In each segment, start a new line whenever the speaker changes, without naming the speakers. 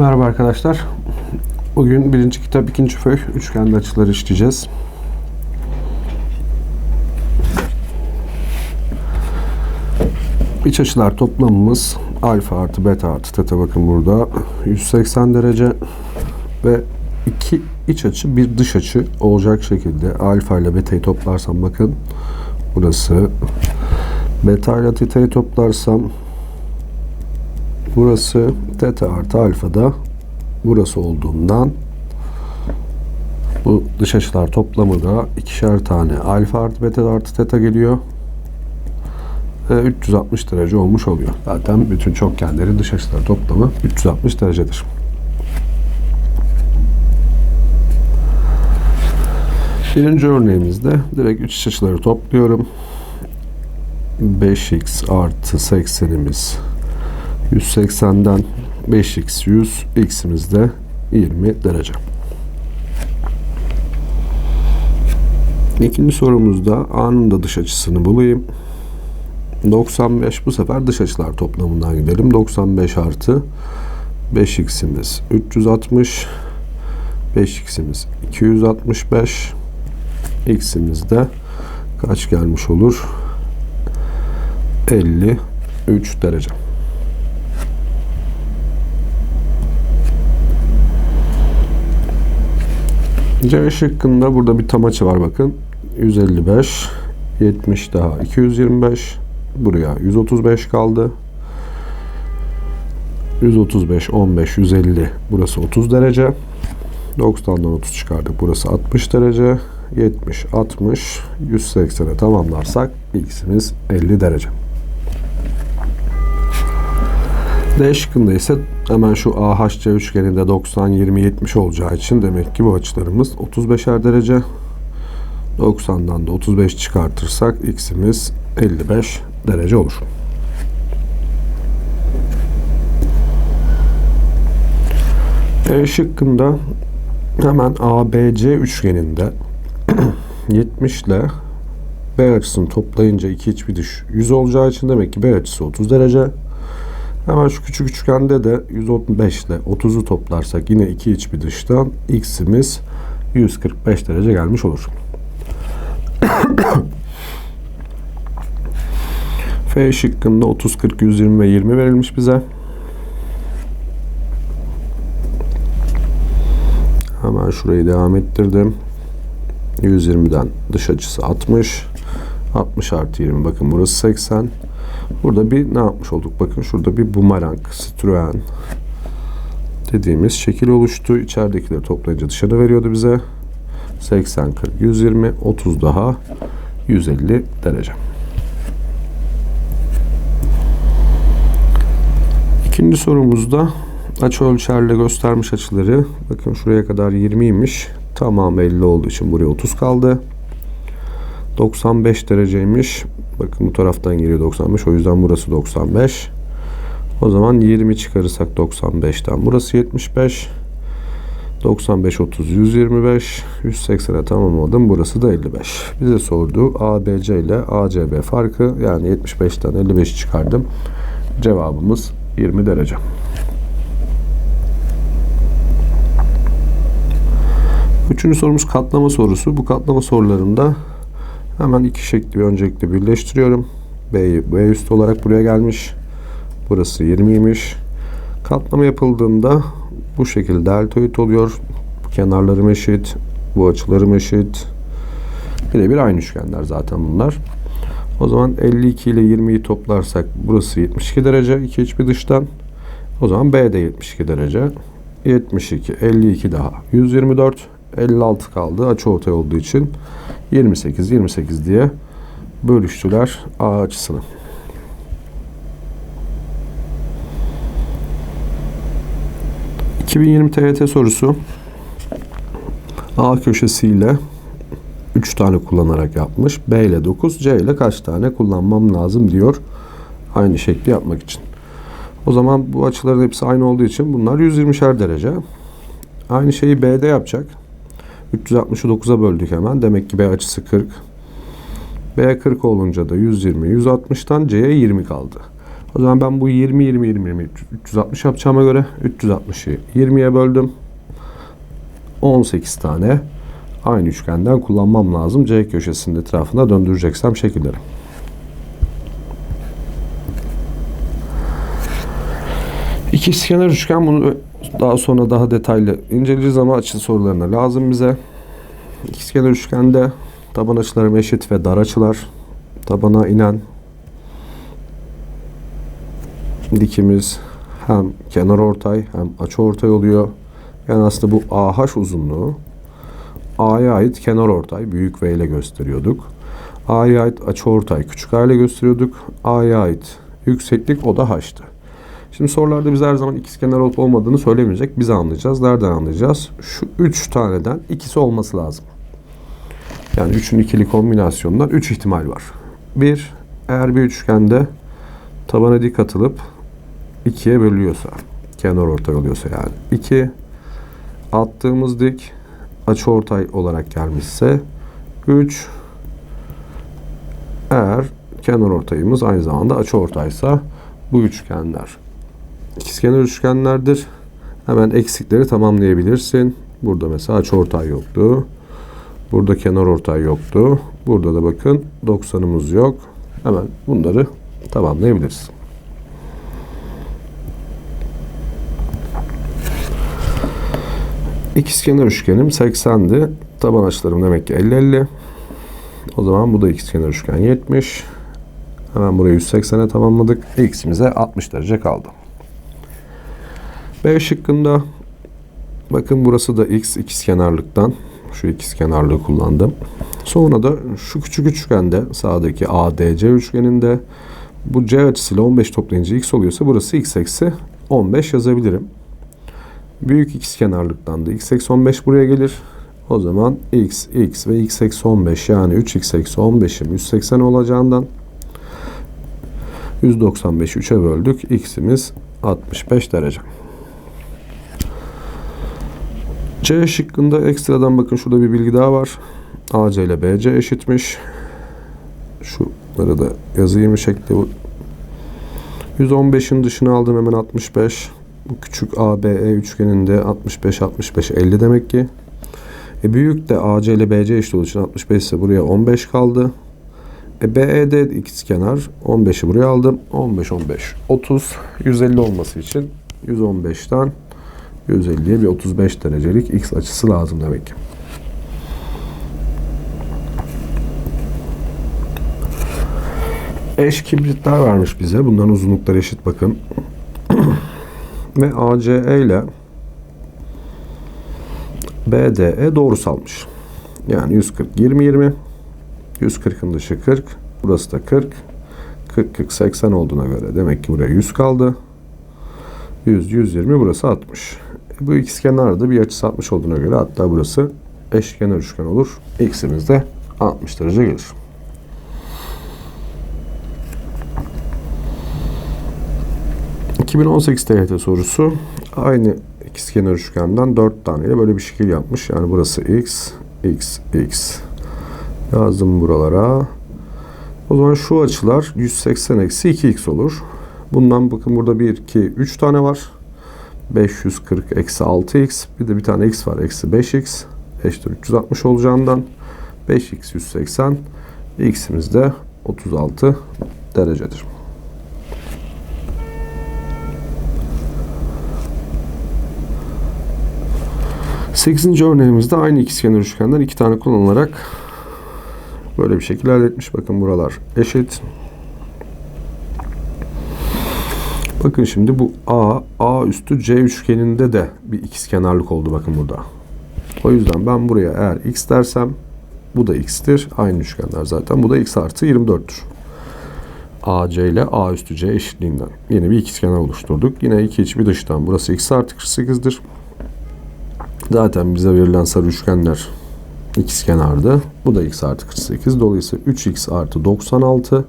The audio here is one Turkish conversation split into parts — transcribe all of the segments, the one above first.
Merhaba arkadaşlar. Bugün birinci kitap ikinci föy üçgenli açıları işleyeceğiz. İç açılar toplamımız alfa artı beta artı teta bakın burada 180 derece ve iki iç açı bir dış açı olacak şekilde alfa ile beta'yı toplarsam bakın burası beta ile teta'yı toplarsam burası teta artı alfada burası olduğundan bu dış açılar toplamı da ikişer tane alfa artı beta artı teta geliyor. Ve 360 derece olmuş oluyor. Zaten bütün çokgenlerin dış açılar toplamı 360 derecedir. Birinci örneğimizde direkt üç açıları topluyorum. 5x artı 80'imiz 180'den 5x 100, x'imiz de 20 derece. İkinci sorumuzda A'nın da dış açısını bulayım. 95 bu sefer dış açılar toplamından gidelim. 95 artı 5x'imiz 360 5x'imiz 265 x'imiz de kaç gelmiş olur? 53 derece. C şıkkında burada bir tam açı var bakın. 155, 70 daha 225. Buraya 135 kaldı. 135, 15, 150. Burası 30 derece. 90'dan 30 çıkardık. Burası 60 derece. 70, 60, 180'e tamamlarsak x'imiz 50 derece. D şıkkında ise hemen şu AHC üçgeninde 90, 20, 70 olacağı için demek ki bu açılarımız 35'er derece. 90'dan da 35 çıkartırsak x'imiz 55 derece olur. E şıkkında hemen ABC üçgeninde 70 ile B açısını toplayınca iki iç bir dış 100 olacağı için demek ki B açısı 30 derece. Hemen şu küçük üçgende de 135 ile 30'u toplarsak yine iki iç bir dıştan x'imiz 145 derece gelmiş olur. F şıkkında 30, 40, 120 ve 20 verilmiş bize. Hemen şurayı devam ettirdim. 120'den dış açısı 60. 60 artı 20 bakın burası 80. Burada bir ne yapmış olduk? Bakın şurada bir bumerang, Citroen dediğimiz şekil oluştu. İçeridekileri toplayınca dışarı veriyordu bize. 80, 40, 120, 30 daha 150 derece. İkinci sorumuzda açı ölçerle göstermiş açıları. Bakın şuraya kadar 20'ymiş. Tamam 50 olduğu için buraya 30 kaldı. 95 dereceymiş. Bakın bu taraftan geliyor 95. O yüzden burası 95. O zaman 20 çıkarırsak 95'ten burası 75. 95 30 125 180'e tamamladım. Burası da 55. Bize sordu ABC ile ACB farkı yani 75'ten 55 çıkardım. Cevabımız 20 derece. Üçüncü sorumuz katlama sorusu. Bu katlama sorularında hemen iki şekli bir öncelikle birleştiriyorum. B'yi B üstü olarak buraya gelmiş. Burası 20'ymiş. Katlama yapıldığında bu şekilde deltoid oluyor. Bu kenarlarım eşit. Bu açılarım eşit. Birebir aynı üçgenler zaten bunlar. O zaman 52 ile 20'yi toplarsak burası 72 derece. iki iç bir dıştan. O zaman B de 72 derece. 72, 52 daha 124, 56 kaldı. Açı ortay olduğu için 28, 28 diye bölüştüler A açısını. ...2020 TYT sorusu... A köşesiyle 3 tane kullanarak yapmış. B ile 9, C ile kaç tane kullanmam lazım diyor. Aynı şekli yapmak için. O zaman bu açıların hepsi aynı olduğu için bunlar 120'şer derece. Aynı şeyi B'de yapacak. 360'ı 9'a böldük hemen. Demek ki B açısı 40. B 40 olunca da 120, 160'tan C'ye 20 kaldı. O zaman ben bu 20 20 20 20 360 yapacağıma göre 360'ı 20'ye böldüm. 18 tane aynı üçgenden kullanmam lazım. C köşesinin etrafında döndüreceksem şekilleri. İkizkenar üçgen bunu daha sonra daha detaylı inceleyeceğiz ama açı sorularına lazım bize. İkizkenar üçgende taban açılarım eşit ve dar açılar. Tabana inen dikimiz hem kenar ortay hem açı ortay oluyor. Yani aslında bu AH uzunluğu A'ya ait kenar ortay büyük V ile gösteriyorduk. A'ya ait açı ortay küçük A ile gösteriyorduk. A'ya ait yükseklik o da H'tı. Şimdi sorularda biz her zaman ikizkenar olup olmadığını söylemeyecek. Biz anlayacağız. Nereden anlayacağız? Şu üç taneden ikisi olması lazım. Yani üçün ikili kombinasyonundan üç ihtimal var. Bir, eğer bir üçgende tabana dik atılıp ikiye bölüyorsa, kenar ortay oluyorsa yani. İki, attığımız dik açı ortay olarak gelmişse. Üç, eğer kenar ortayımız aynı zamanda açı ortaysa bu üçgenler ikizkenar üçgenlerdir. Hemen eksikleri tamamlayabilirsin. Burada mesela açıortay yoktu. Burada kenar ortay yoktu. Burada da bakın 90'ımız yok. Hemen bunları tamamlayabiliriz. İkizkenar üçgenim 80'di. Taban açılarım demek ki 50-50. O zaman bu da ikizkenar üçgen 70. Hemen burayı 180'e tamamladık. X'imize 60 derece kaldı. B şıkkında bakın burası da X ikizkenarlıktan şu ikizkenarlığı kullandım. Sonra da şu küçük üçgende sağdaki ADC üçgeninde bu C açısıyla 15 toplayınca X oluyorsa burası X eksi 15 yazabilirim. Büyük ikizkenarlıktan da X eksi 15 buraya gelir. O zaman X, X ve X eksi 15 yani 3X eksi 15'im 180 olacağından 195'i 3'e böldük. X'imiz 65 derece. C şıkkında ekstradan bakın şurada bir bilgi daha var. AC ile BC eşitmiş. Şunları da yazayım şekli bu. 115'in dışına aldım hemen 65. Bu küçük ABE üçgeninde 65 65 50 demek ki. E büyük de AC ile BC eşit olduğu için 65 ise buraya 15 kaldı. E BED ikizkenar 15'i buraya aldım. 15 15 30 150 olması için 115'ten 150'ye bir 35 derecelik x açısı lazım demek ki. Eş kibritler vermiş bize. Bunların uzunlukları eşit bakın. Ve ACE ile BDE doğrusalmış. Yani 140 20 20 140'ın dışı 40. Burası da 40. 40 40 80 olduğuna göre demek ki buraya 100 kaldı. 100 120 burası 60. Bu ikizkenarda bir açısı 60 olduğuna göre hatta burası eşkenar üçgen olur. X'imiz de 60 derece gelir. ...2018 TYT sorusu... ...aynı ikizkenar üçgenden 4 taneyle böyle bir şekil yapmış. Yani burası X, X, X. Yazdım buralara. O zaman şu açılar 180 eksi 2x olur. Bundan bakın burada 1, 2, 3 tane var. 540 eksi 6x bir de bir tane x var eksi 5x eşittir 360 olacağından 5x 180 x'imiz de 36 derecedir. Sekizinci örneğimizde aynı ikizkenar üçgenden iki tane kullanılarak böyle bir şekilde elde etmiş. Bakın buralar eşit. Bakın şimdi bu A, A üstü C üçgeninde de bir ikizkenarlık oldu bakın burada. O yüzden ben buraya eğer x dersem bu da x'tir. Aynı üçgenler zaten. Bu da x artı 24'tür. AC ile A üstü C eşitliğinden. Yeni bir ikizkenar oluşturduk. Yine iki iç bir dıştan. Burası x artı 48'dir. Zaten bize verilen sarı üçgenler ikizkenardı. Bu da x artı 48. Dolayısıyla 3x artı 96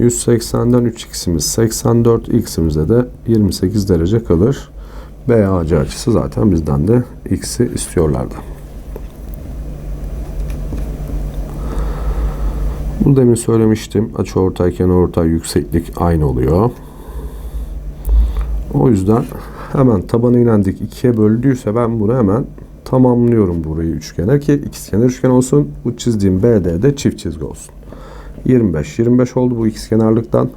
180'den 3x'imiz 84, x'imize de 28 derece kalır. BAC açısı zaten bizden de x'i istiyorlardı. Bu Bunu demin söylemiştim. Açı ortay, kenar ortay, yükseklik aynı oluyor. O yüzden hemen tabanı inen dik ikiye böldüyse ben bunu hemen tamamlıyorum burayı üçgene ki ikizkenar üçgen olsun. Bu çizdiğim BD'de çift çizgi olsun. 25. 25 oldu bu ikizkenarlıktan.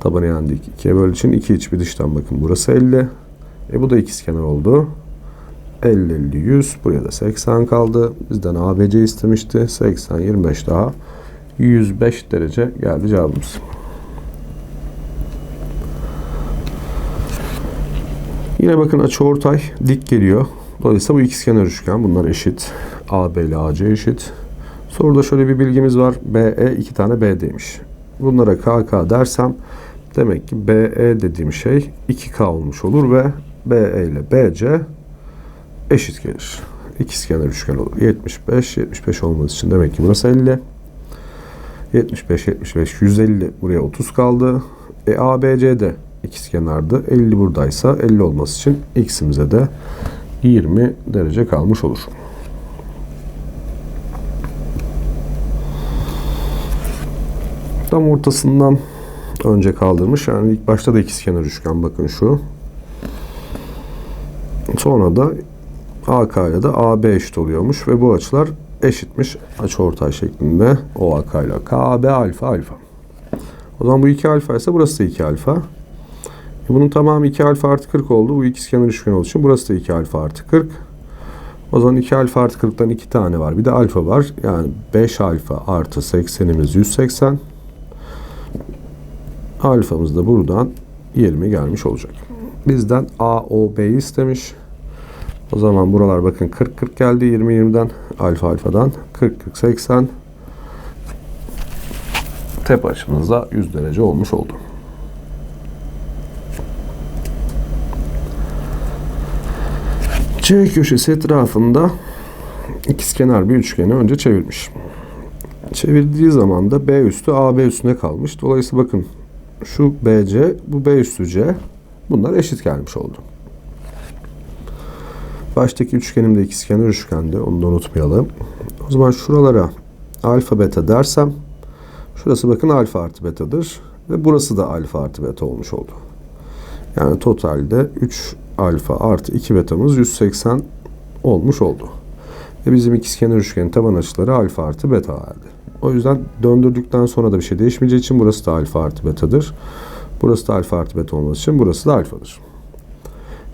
Tabanı inen dik ikiye böldüğü için iki iç bir dıştan bakın burası 50. E bu da ikizkenar oldu. 50, 50, 100. Buraya da 80 kaldı. Bizden ABC istemişti. 80, 25 daha. 105 derece geldi cevabımız. Yine bakın açı ortay dik geliyor. Dolayısıyla bu ikizkenar üçgen. Bunlar eşit. AB ile AC eşit. Soruda şöyle bir bilgimiz var. BE iki tane BD'ymiş. Bunlara KK dersem demek ki BE dediğim şey 2K olmuş olur ve BE ile BC eşit gelir. İkizkenar üçgen olur. 75, 75 olması için demek ki burası 50. 75, 75, 150 buraya 30 kaldı. E ABC'de ikizkenardı. 50 buradaysa 50 olması için x'imize de 20 derece kalmış olur. Tam ortasından önce kaldırmış. Yani ilk başta da ikizkenar üçgen bakın şu. Sonra da AK ile de AB eşit oluyormuş ve bu açılar eşitmiş açıortay şeklinde OAK ile KB alfa alfa. O zaman bu 2 alfa ise burası da 2 alfa. E bunun tamamı 2 alfa artı 40 oldu. Bu ikizkenar üçgen olduğu için burası da 2 alfa artı 40. O zaman 2 alfa artı 40'tan 2 tane var. Bir de alfa var. Yani 5 alfa artı 80'imiz 180. Alfamız da buradan 20 gelmiş olacak. Bizden AOB'yi istemiş. O zaman buralar bakın 40 40 geldi 20 20'den alfa alfadan 40 40 80 tepe açımızda 100 derece olmuş oldu. C köşesi etrafında ikizkenar bir üçgeni önce çevirmiş. Çevirdiği zaman da B üstü AB üstüne kalmış. Dolayısıyla bakın şu BC, bu B üstü C bunlar eşit gelmiş oldu. Baştaki üçgenim de ikizkenar üçgendi. Onu da unutmayalım. O zaman şuralara alfa beta dersem şurası bakın alfa artı betadır. Ve burası da alfa artı beta olmuş oldu. Yani totalde 3 alfa artı 2 betamız 180 olmuş oldu. Ve bizim ikizkenar üçgenin taban açıları alfa artı beta verdi. O yüzden döndürdükten sonra da bir şey değişmeyeceği için burası da alfa artı betadır. Burası da alfa artı beta olması için burası da alfadır.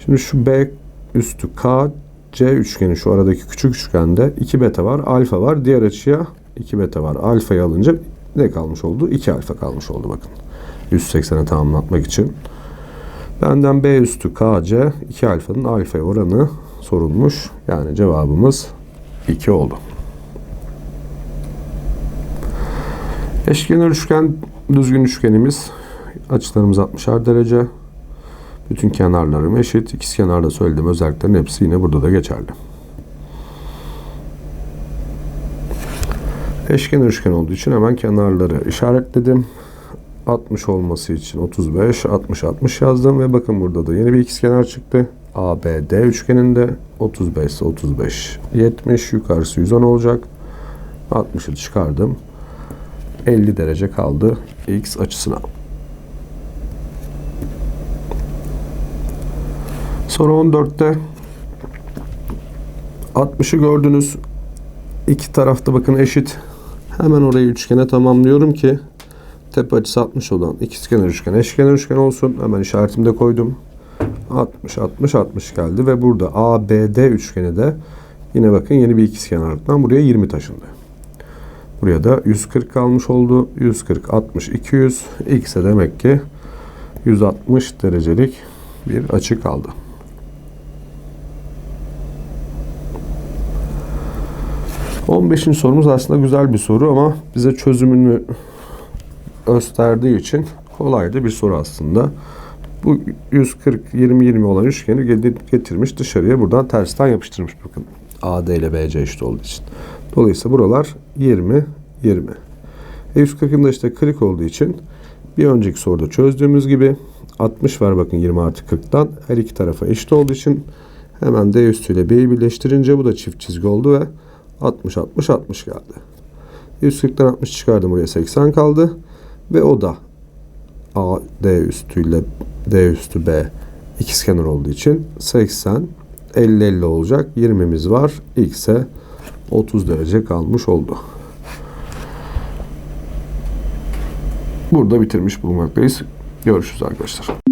Şimdi şu B üstü K C üçgeni şu aradaki küçük üçgende 2 beta var, alfa var. Diğer açıya 2 beta var. Alfayı alınca ne kalmış oldu? 2 alfa kalmış oldu bakın. 180'e tamamlatmak için. Benden B üstü KC 2 alfanın alfa oranı sorulmuş. Yani cevabımız 2 oldu. Eşkenar üçgen düzgün üçgenimiz. Açılarımız 60'ar derece. Bütün kenarlarım eşit. İkizkenarda söylediğim özelliklerin hepsi yine burada da geçerli. Eşkenar üçgen olduğu için hemen kenarları işaretledim. 60 olması için 35, 60, 60 yazdım ve bakın burada da yeni bir ikizkenar çıktı. ABD üçgeninde 35 ise 35, 70 yukarısı 110 olacak. 60'ı çıkardım. 50 derece kaldı X açısına. Sonra 14'te 60'ı gördünüz. İki tarafta bakın eşit. Hemen orayı üçgene tamamlıyorum ki tepe açısı 60 olan ikizkenar üçgen eşkenar üçgen olsun. Hemen işaretimi de koydum. 60 60 60 geldi ve burada ABD üçgeni de yine bakın yeni bir ikizkenarlıktan buraya 20 taşındı. Buraya da 140 kalmış oldu. 140 60 200 x'e demek ki 160 derecelik bir açı kaldı. On beşinci sorumuz aslında güzel bir soru ama bize çözümünü gösterdiği için kolay da bir soru aslında. Bu 140 20 20 olan üçgeni getirmiş dışarıya buradan tersten yapıştırmış bakın. AD ile BC eşit olduğu için. Dolayısıyla buralar 20 20. E 140'ın da işte kırık olduğu için bir önceki soruda çözdüğümüz gibi 60 var bakın 20 artı 40'tan her iki tarafa eşit olduğu için hemen D üstüyle B'yi birleştirince bu da çift çizgi oldu ve 60 60 60 geldi. 140'tan 60 çıkardım buraya 80 kaldı. Ve o da A, D üstüyle D üstü B ikizkenar olduğu için 80 50 50 olacak. 20'miz var. X'e 30 derece kalmış oldu. Burada bitirmiş bulunmaktayız. Görüşürüz arkadaşlar.